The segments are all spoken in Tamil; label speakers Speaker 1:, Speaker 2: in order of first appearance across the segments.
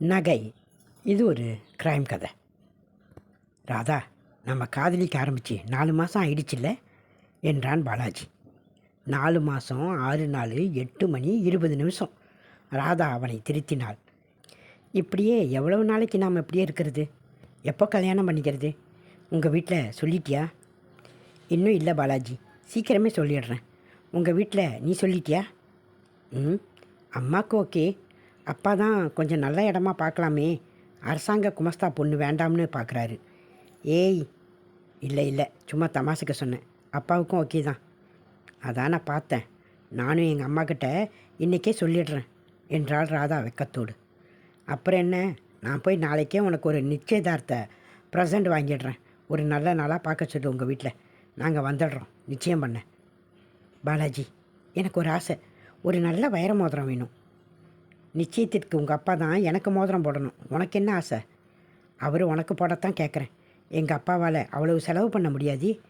Speaker 1: நகை. இது ஒரு க்ரைம் கதை. ராதா நம்ம காதலிக்க ஆரம்பித்து நாலு மாதம் ஆயிடுச்சுல்ல? என்றான் பாலாஜி. நாலு மாதம் ஆறு நாள் எட்டு மணி இருபது நிமிஷம். ராதா அவனை திருத்தினாள். இப்படியே எவ்வளவு நாளைக்கு நாம் இப்படியே இருக்கிறது? எப்போ கல்யாணம் பண்ணிக்கிறது? உங்கள் வீட்டில் சொல்லிட்டியா? இன்னும் இல்லை பாலாஜி. சீக்கிரமே சொல்லிடுறேன். உங்கள் வீட்டில் நீ சொல்லிட்டியா? ம். அம்மாவுக்கு ஓகே. அப்பா தான் கொஞ்சம் நல்ல இடமா பார்க்கலாமே. அரசாங்க குமஸ்தா பொண்ணு வேண்டாம்னு பார்க்குறாரு ஏய் இல்லை இல்லை சும்மா தமாசுக்கு சொன்னேன். அப்பாவுக்கும் ஓகே தான். அதான் நான் பார்த்தேன். நானும் எங்கள் அம்மாக்கிட்ட இன்றைக்கே சொல்லிடுறேன் என்றாள் ராதா வெக்கத்தோடு. அப்புறம் என்ன? நான் போய் நாளைக்கே உனக்கு ஒரு நிச்சயதார்த்த ப்ரெசண்ட் வாங்கிடுறேன். ஒரு நல்ல நாளாக பார்க்க சொல்லு உங்கள் வீட்டில் நாங்கள் வந்துடுறோம். நிச்சயம் பண்ண. பாலாஜி எனக்கு ஒரு ஆசை. ஒரு நல்ல வைர மோதிரம் வேணும். நிச்சயத்திற்கு உங்கள் அப்பா தான் எனக்கு மோதிரம் போடணும். உனக்கு என்ன ஆசை? அவர் உனக்கு போடத்தான் கேட்குறேன் எங்கள் அப்பாவால் அவ்வளவு செலவு பண்ண முடியாது.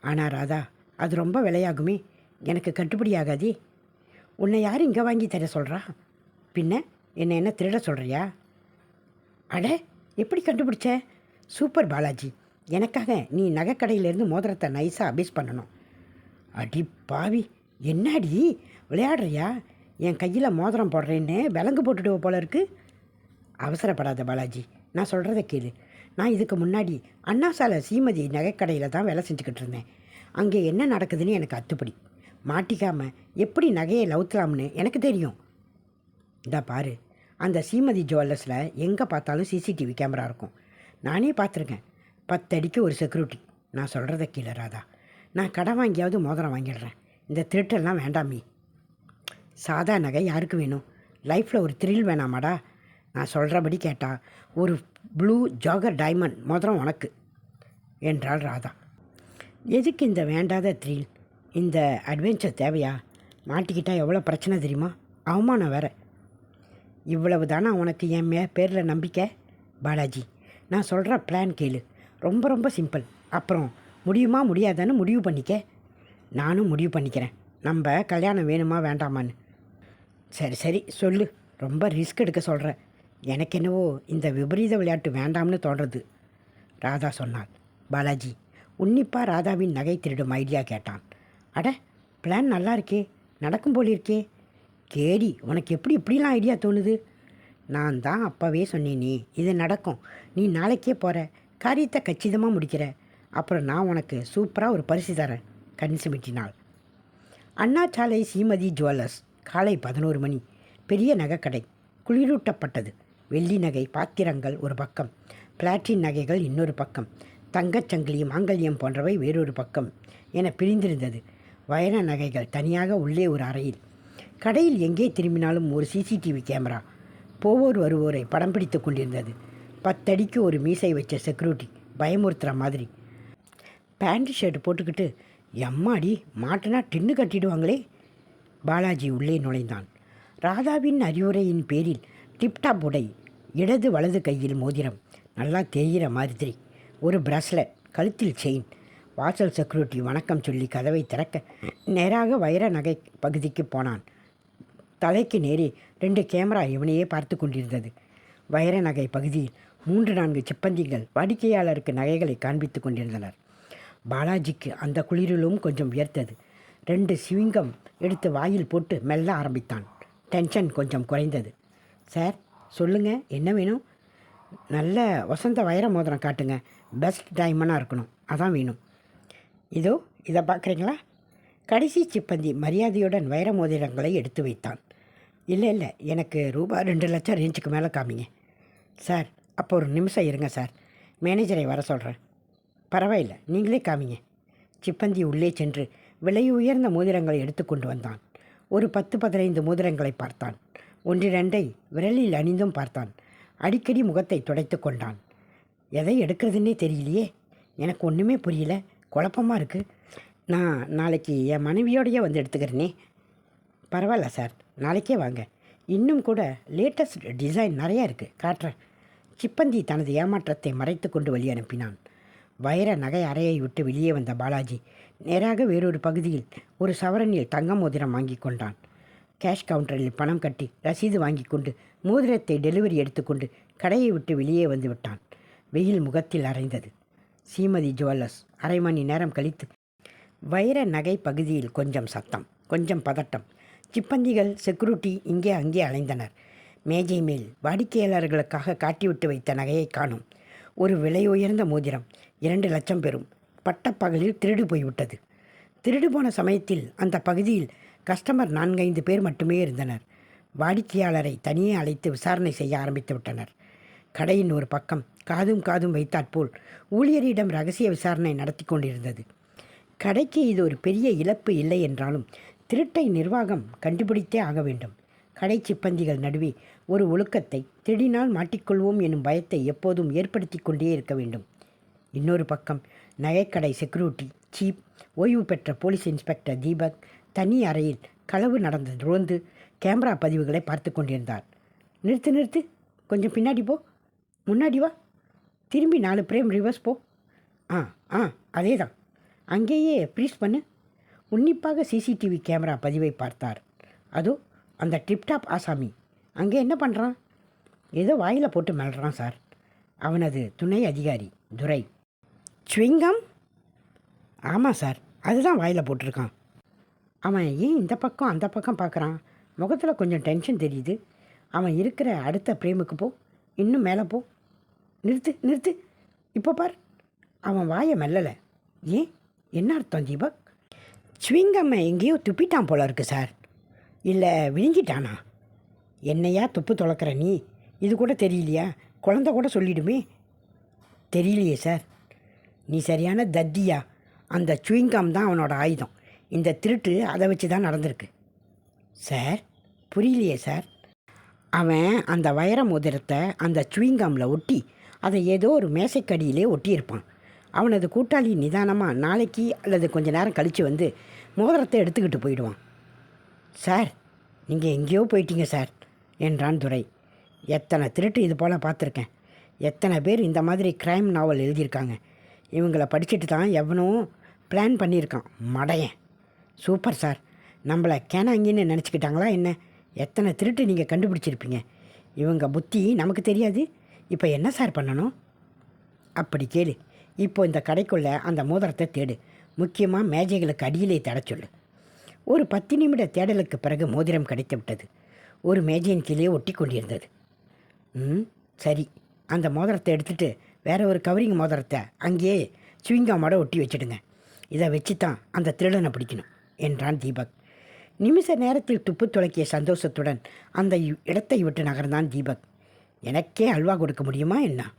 Speaker 1: ஆனால் ராதா அது ரொம்ப விலையாகுமே. எனக்கு கட்டுப்படி ஆகாதே. உன்னை யார் இங்கே வாங்கி தர சொல்கிறா பின்ன என்னை என்ன திருட சொல்கிறியா அட எப்படி கண்டுபிடிச்ச? சூப்பர் பாலாஜி. எனக்காக நீ நகைக்கடையிலேருந்து மோதிரத்தை நைஸாக அபீஸ் பண்ணணும். அடி பாவி என்னடி? விளையாடுறியா? என் கையில் மோதிரம் போடுறேன்னு விலங்கு போட்டுடுவ போல இருக்கு. அவசரப்படாத பாலாஜி நான் சொல்கிறத கேளு. நான் இதுக்கு முன்னாடி அண்ணா சாலை சீமதி நகைக்கடையில் தான் வேலை செஞ்சுக்கிட்டு இருந்தேன். அங்கே என்ன நடக்குதுன்னு எனக்கு அத்துப்படி. மாட்டிக்காமல் எப்படி நகையை லவுத்தலாம்னு எனக்கு தெரியும். இதா பாரு அந்த சீமதி ஜுவல்லர்ஸில் எங்கே பார்த்தாலும் சிசிடிவி கேமரா இருக்கும். நானே பார்த்துருக்கேன். பத்தடிக்கு ஒரு செக்யூரிட்டி. நான் சொல்கிறத கீழே ராதா. நான் கடன் வாங்கியாவது மோதிரம் வாங்கிடுறேன். இந்த திருட்டெல்லாம் வேண்டாமே சாதா நகை யாருக்கு வேணும்? லைஃப்பில் ஒரு த்ரில் வேணாமாடா. நான் சொல்கிறபடி கேட்டா ஒரு ப்ளூ ஜாகர் டைமண்ட் மோதிரம் உனக்கு என்றாள் ராதா. எதுக்கு இந்த வேண்டாத த்ரில் இந்த அட்வென்ச்சர் தேவையா? மாட்டிக்கிட்டால் எவ்வளோ பிரச்சனை தெரியுமா? அவமானம் வேற. இவ்வளவு தானா உனக்கு என் மே பேரில் நம்பிக்கை? பாலாஜி நான் சொல்கிற பிளான் கேளு. ரொம்ப ரொம்ப சிம்பிள் அப்புறம் முடியுமா முடியாதான்னு முடிவு பண்ணிக்க. நானும் முடிவு பண்ணிக்கிறேன். நம்ம கல்யாணம் வேணுமா வேண்டாமான்னு. சரி சரி சொல்லு. ரொம்ப ரிஸ்க் எடுக்க சொல்கிற எனக்கு என்னவோ இந்த விபரீத விளையாட்டு வேண்டாம்னு தோன்றது ராதா சொன்னாள். பாலாஜி உன்னிப்பாக ராதாவின் நகை திருடும் ஐடியா கேட்டான். அட பிளான் நல்லா இருக்கே. நடக்கும் போல் இருக்கே. கேடி உனக்கு எப்படி இப்படிலாம் ஐடியா தோணுது? நான் தான் அப்போவே சொன்னேனே இது நடக்கும். நீ நாளைக்கே போகிற காரியத்தை கச்சிதமாக முடிக்கிற. அப்புறம் நான் உனக்கு சூப்பராக ஒரு பரிசு தரேன். கண் சிமிட்டினாள். அண்ணாச்சாலை சீமதி ஜுவல்லர்ஸ் காலை பதினோரு மணி. பெரிய நகைக்கடை. குளிரூட்டப்பட்டது. வெள்ளி நகை பாத்திரங்கள் ஒரு பக்கம். பிளாட்டின் நகைகள் இன்னொரு பக்கம். தங்கச்சங்கிலி மாங்கல்யம் போன்றவை வேறொரு பக்கம் என பிரிந்திருந்தது. வயன நகைகள் தனியாக உள்ளே ஒரு அறையில். கடையில் எங்கே திரும்பினாலும் ஒரு சிசிடிவி கேமரா. போவோர் வருவோரை படம் பிடித்து கொண்டிருந்தது. பத்தடிக்கு ஒரு மீசை வச்ச செக்யூரிட்டி பயமுறுத்துகிற மாதிரி. பேண்ட் ஷர்ட் போட்டுக்கிட்டு எம்மாடி மாட்டினா டின்னு கட்டிடுவாங்களே? பாலாஜி உள்ளே நுழைந்தான். ராதாவின் அறிவுரையின் பேரில் டிப்டாப் உடை இடது வலது கையில் மோதிரம் நல்லா தேயிற மாதிரி ஒரு பிரஸ்லெட் கழுத்தில் செயின் வாசல் செக்யூரிட்டி வணக்கம் சொல்லி கதவை திறக்க நேராக வைர நகை பகுதிக்கு போனான். தலைக்கு நேரே ரெண்டு கேமரா இவனையே பார்த்து கொண்டிருந்தது. வைர நகை பகுதியில் மூன்று நான்கு சிப்பந்திகள் வாடிக்கையாளருக்கு நகைகளை காண்பித்து கொண்டிருந்தனர். பாலாஜிக்கு அந்த குளிரிலும் கொஞ்சம் உயர்த்தது ரெண்டு சிவிங்கம் எடுத்து வாயில் போட்டு மெல்ல ஆரம்பித்தான். டென்ஷன் கொஞ்சம் குறைந்தது. சார் சொல்லுங்கள் என்ன வேணும்? நல்ல வசந்த வைர மோதிரம் காட்டுங்க. பெஸ்ட் டைமண்டாக இருக்கணும். அதான் வேணும். இதோ இதை பார்க்குறீங்களா? கடைசி சிப்பந்தி மரியாதையுடன் வைர மோதிரங்களை எடுத்து வைத்தான். இல்லை இல்லை எனக்கு ரூபாய் ரெண்டு லட்சம் ரேஞ்சுக்கு மேலே காமிங்க. சார் அப்போ ஒரு நிமிஷம் இருங்க சார். மேனேஜரை வர சொல்கிறேன் பரவாயில்லை நீங்களே காமிங்க. சிப்பந்தி உள்ளே சென்று விலை உயர்ந்த மோதிரங்களை எடுத்து கொண்டு வந்தான். ஒரு பத்து பதினைந்து மோதிரங்களை பார்த்தான். ஒன்றிரண்டை விரலில் அணிந்தும் பார்த்தான். அடிக்கடி முகத்தை துடைத்து கொண்டான். எதை எடுக்கிறதுன்னே தெரியலையே. எனக்கு ஒன்றுமே புரியல. குழப்பமாக இருக்குது நான் நாளைக்கு என் மனைவியோடையே வந்து எடுத்துக்கிறேனே. பரவாயில்ல சார். நாளைக்கே வாங்க. இன்னும் கூட லேட்டஸ்ட் டிசைன் நிறையா இருக்குது காட்டுறேன். சிப்பந்தி தனது ஏமாற்றத்தை மறைத்து கொண்டு வழி அனுப்பினான். வைர நகை அறையை விட்டு வெளியே வந்த பாலாஜி நேராக வேறொரு பகுதியில் ஒரு சவரனில் தங்க மோதிரம் வாங்கி கொண்டான். கேஷ் கவுண்டரில் பணம் கட்டி ரசீது வாங்கி கொண்டு மோதிரத்தை டெலிவரி எடுத்துக்கொண்டு கடையை விட்டு வெளியே வந்து விட்டான். வெயில் முகத்தில் அரைந்தது. சீமதி ஜுவல்லர்ஸ் அரை மணி நேரம் கழித்து வைர நகை பகுதியில் கொஞ்சம் சத்தம் கொஞ்சம் பதட்டம். சிப்பந்திகள் செக்யூரிட்டி இங்கே அங்கே அலைந்தனர். மேஜை மேல் வாடிக்கையாளர்களுக்காக காட்டிவிட்டு வைத்த நகையை காணும். ஒரு விலை உயர்ந்த மோதிரம் இரண்டு லட்சம் பெறும். பட்டப்பகலில் திருடு போய்விட்டது. திருடு போன சமயத்தில் அந்த பகுதியில் கஸ்டமர் நான்கைந்து பேர் மட்டுமே இருந்தனர். வாடிக்கையாளரை தனியே அழைத்து விசாரணை செய்ய ஆரம்பித்து விட்டனர். கடையின் ஒரு பக்கம் காதும் காதும் வைத்தாற்போல் ஊழியரிடம் ரகசிய விசாரணை நடத்தி கொண்டிருந்தது. கடைக்கு இது ஒரு பெரிய இழப்பு இல்லை என்றாலும் திருட்டை நிர்வாகம் கண்டுபிடித்தே ஆக வேண்டும். கடை சிப்பந்திகள் நடுவே ஒரு ஒழுக்கத்தை திருடினால் மாட்டிக்கொள்வோம் எனும் பயத்தை எப்போதும் ஏற்படுத்தி கொண்டே இருக்க வேண்டும். இன்னொரு பக்கம் நகைக்கடை செக்யூரிட்டி சீப் ஓய்வு பெற்ற போலீஸ் இன்ஸ்பெக்டர் தீபக் தனி அறையில் களவு நடந்து ரோந்து கேமரா பதிவுகளை பார்த்து கொண்டிருந்தார். நிறுத்து நிறுத்து. கொஞ்சம் பின்னாடி போ. முன்னாடி வா. திரும்பி நாலு பிரேம் ரிவர்ஸ் போ. ஆ ஆ அதே தான் அங்கேயே ப்ரீஸ் பண்ணு. உன்னிப்பாக சிசிடிவி கேமரா பதிவை பார்த்தார். அதோ அந்த டிப்டாப் ஆசாமி. அங்கே என்ன பண்ணுறான் ஏதோ வாயில் போட்டு மெல்றான் சார். அவனது துணை அதிகாரி துரை. ஸ்விங்கம் ஆமாம் சார். அதுதான் வாயில் போட்டிருக்கான். அவன் ஏன் இந்த பக்கம் அந்த பக்கம் பார்க்குறான்? முகத்தில் கொஞ்சம் டென்ஷன் தெரியுது. அவன் இருக்கிற அடுத்த பிரேமுக்கு போ. இன்னும் மேலே போ. நிறுத்து நிறுத்து. இப்போ பார். அவன் வாயை மெல்லலை. ஏன்? என்ன அர்த்தம் தீபக்? ஸ்விங்கம்மை எங்கேயோ துப்பிட்டான் போல இருக்கு சார். இல்லை விழுங்கிட்டானா? என்னையா துப்பு தொலைக்கிற நீ? இது கூட தெரியலையா? குழந்த கூட சொல்லிடுமே. தெரியலையே சார். நீ சரியான தத்தியா? அந்த சுவிங்காம் தான் அவனோட ஆயுதம். இந்த திருட்டு அதை வச்சு தான் நடந்திருக்கு. சார் புரியலையே சார். அவன் அந்த வைர மோதிரத்தை அந்த சுயிங்காமில் ஒட்டி அதை ஏதோ ஒரு மேசைக்கடியிலே ஒட்டியிருப்பான். அவனது கூட்டாளி நிதானமாக நாளைக்கு அல்லது கொஞ்ச நேரம் கழித்து வந்து மோதிரத்தை எடுத்துக்கிட்டு போயிடுவான். சார் நீங்கள் எங்கேயோ போயிட்டீங்க சார் என்றான் துரை. எத்தனை திருட்டு இது போல் பார்த்துருக்கேன். எத்தனை பேர் இந்த மாதிரி க்ரைம் நாவல் எழுதியிருக்காங்க. இவங்கள படிச்சுட்டு தான் எவனும் பிளான் பண்ணியிருக்கான். மடையன். Super sir. நம்மளை கேனாங்கின்னு நினச்சிக்கிட்டாங்களா என்ன? எத்தனை திருட்டு நீங்கள் கண்டுபிடிச்சிருப்பீங்க? இவங்க புத்தி நமக்கு தெரியாது. இப்போ என்ன சார் பண்ணணும்? அப்படி கேளு. இப்போ இந்த கடைக்குள்ளே அந்த மோதிரத்தை தேடு. முக்கியமாக மேஜைகளுக்கு அடியிலே தேட சொல்லு. ஒரு பத்து நிமிட தேடலுக்கு பிறகு மோதிரம் கிடைத்து விட்டது. ஒரு மேஜையின் கீழே ஒட்டி கொண்டிருந்தது ம் சரி. அந்த மோதிரத்தை எடுத்துகிட்டு வேற ஒரு கவரிங் மோதிரத்தை அங்கேயே சுவிங்காமோட ஒட்டி வச்சிடுங்க. இதை வச்சு தான் அந்த திருடனை பிடிக்கணும் என்றான் தீபக். நிமிஷ நேரத்தில் துப்பு துளக்கிய சந்தோஷத்துடன் அந்த இடத்தை விட்டு நகர்ந்தான் தீபக். எனக்கே அல்வா கொடுக்க முடியுமா என்ன?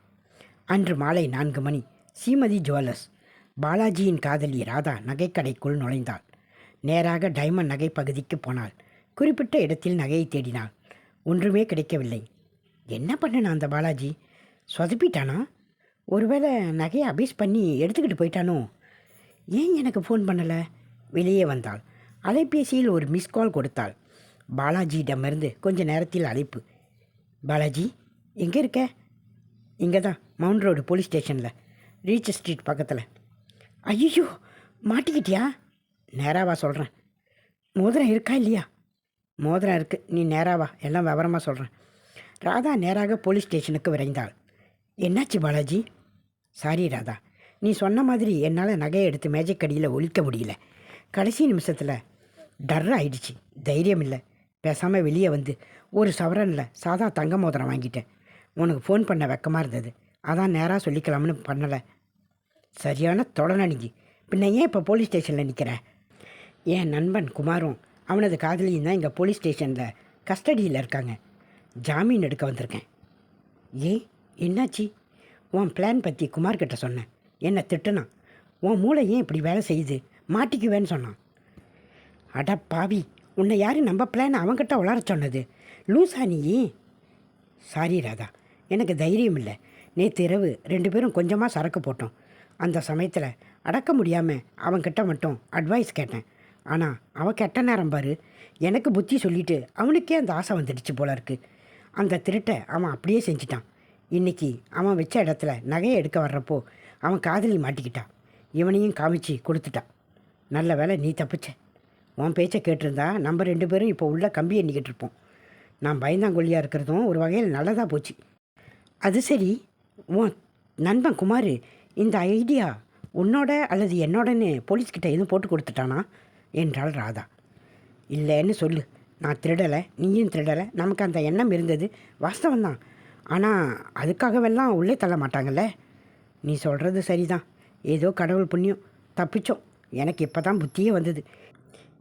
Speaker 1: அன்று மாலை நான்கு மணி சீமதி ஜுவல்லர்ஸ். பாலாஜியின் காதலி ராதா நகைக்கடைக்குள் நுழைந்தாள். நேராக டைமண்ட் நகை பகுதிக்கு போனாள். குறிப்பிட்ட இடத்தில் நகையை தேடினாள். ஒன்றுமே கிடைக்கவில்லை. என்ன பண்ணனா அந்த பாலாஜி? சொதப்பிட்டானா? ஒருவேளை நகையை அபீஸ் பண்ணி எடுத்துக்கிட்டு போயிட்டானோ? ஏன் எனக்கு ஃபோன் பண்ணலை? வெளியே வந்தாள். அலைபேசியில் ஒரு மிஸ் கால் கொடுத்தாள். பாலாஜியிடமிருந்து கொஞ்ச நேரத்தில் அழைப்பு. பாலாஜி எங்கே இருக்க? இங்கே தான் மவுண்ட் ரோடு போலீஸ் ஸ்டேஷனில் ரீச் ஸ்ட்ரீட் பக்கத்தில். ஐயோ மாட்டிக்கிட்டியா? நேராவா சொல்கிறேன் மோதிரம் இருக்கா இல்லையா? மோதிரம் இருக்குது நீ நேராவா எல்லாம் விவரமாக சொல்கிறேன் ராதா நேராக போலீஸ் ஸ்டேஷனுக்கு விரைந்தாள். என்னாச்சு பாலாஜி? சாரி ராதா. நீ சொன்ன மாதிரி என்னால் நகையை எடுத்து மேஜைக்கடியில் ஒழிக்க முடியல. கடைசி நிமிஷத்தில் டர் ஆயிடுச்சு. தைரியம் இல்லை. பேசாமல் வெளியே வந்து ஒரு சவரனில் சாதா தங்க மோதிரம் வாங்கிட்டேன். உனக்கு ஃபோன் பண்ண வெக்கமாக இருந்தது. அதான் நேராக சொல்லிக்கலாம்னு பண்ணலை. சரியான தொடனடிங்கி பின்ன ஏன் இப்போ போலீஸ் ஸ்டேஷனில் நிற்கிற என் நண்பன் குமாரும் அவனது காதலியும் தான் இங்கே போலீஸ் ஸ்டேஷனில் கஸ்டடியில் இருக்காங்க. ஜாமீன் எடுக்க வந்திருக்கேன். ஏன் என்னாச்சு? உன் பிளான் பற்றி குமார்கிட்ட சொன்னேன். என்னை திட்டுனான். உன் மூளை ஏன் இப்படி வேலை செய்யுது? மாட்டிக்குவேன்னு சொன்னான். அட பாவி உன்னை யார் நம்ம பிளான் அவன்கிட்ட உளர சொன்னது? லூசா நீ. சாரி ராதா எனக்கு தைரியம் இல்லை. நேற்று இரவு ரெண்டு பேரும் கொஞ்சமாக சரக்கு போட்டோம். அந்த சமயத்தில் அடக்க முடியாமல் அவன்கிட்ட மட்டும் அட்வைஸ் கேட்டேன். ஆனால் அவன் கெட்ட நேரம் பாரு. எனக்கு புத்தி சொல்லிவிட்டு அவனுக்கே அந்த ஆசை வந்துடுச்சு போல இருக்குது அந்த திருட்டை அவன் அப்படியே செஞ்சிட்டான். இன்னைக்கு அவன் வச்ச இடத்துல நகையை எடுக்க வர்றப்போ அவன் காதலி மாட்டிக்கிட்டான். இவனையும் காமிச்சு கொடுத்துட்டான். நல்ல வேலை நீ தப்பிச்ச. உன் பேச்சை கேட்டிருந்தா நம்ம ரெண்டு பேரும் இப்போ உள்ள கம்பி எண்ணிக்கிட்டு இருப்போம். நான் பயந்தாங்கொல்லியாக இருக்கிறதும் ஒரு வகையில் நல்லதாக போச்சு. அது சரி உன் நண்பன் குமார் இந்த ஐடியா உன்னோட அல்லது என்னோடன்னு போலீஸ்கிட்ட எதுவும் போட்டு கொடுத்துட்டானா? என்றாள் ராதா. இல்லைன்னு சொல்லு. நான் திருடலை நீயும் திருடலை. நமக்கு அந்த எண்ணம் இருந்தது. வாஸ்தவம்தான். ஆனால் அதுக்காகவெல்லாம் உள்ளே தள்ள மாட்டாங்கல்ல? நீ சொல்கிறது சரிதான். ஏதோ கடவுள் புண்ணியம். தப்பிச்சோம். எனக்கு இப்போ தான் புத்தியே வந்தது.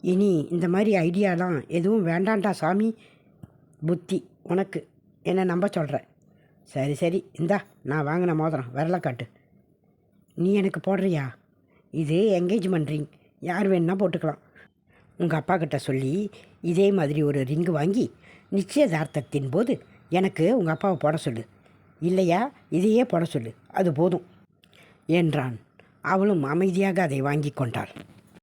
Speaker 1: இனி இந்த மாதிரி ஐடியாலாம் எதுவும் வேண்டாண்டா சாமி? புத்தி உனக்கு. என்னை நம்ப சொல்கிற சரி சரி. இந்தா நான் வாங்கின மோதிரம் விரல காட்டு நீ எனக்கு போடுறியா? இது என்கேஜ்மெண்ட் ரிங் யார் வேணுன்னா போட்டுக்கலாம். உங்கள் அப்பா கிட்ட சொல்லி இதே மாதிரி ஒரு ரிங்கு வாங்கி நிச்சயதார்த்தத்தின் போது எனக்கு உங்கள் அப்பாவை போட சொல்லு. இல்லையா? இதையே போட சொல்லு. அது போதும். என்றான். அவளும் அமைதியாக அதை வாங்கி கொண்டாள்.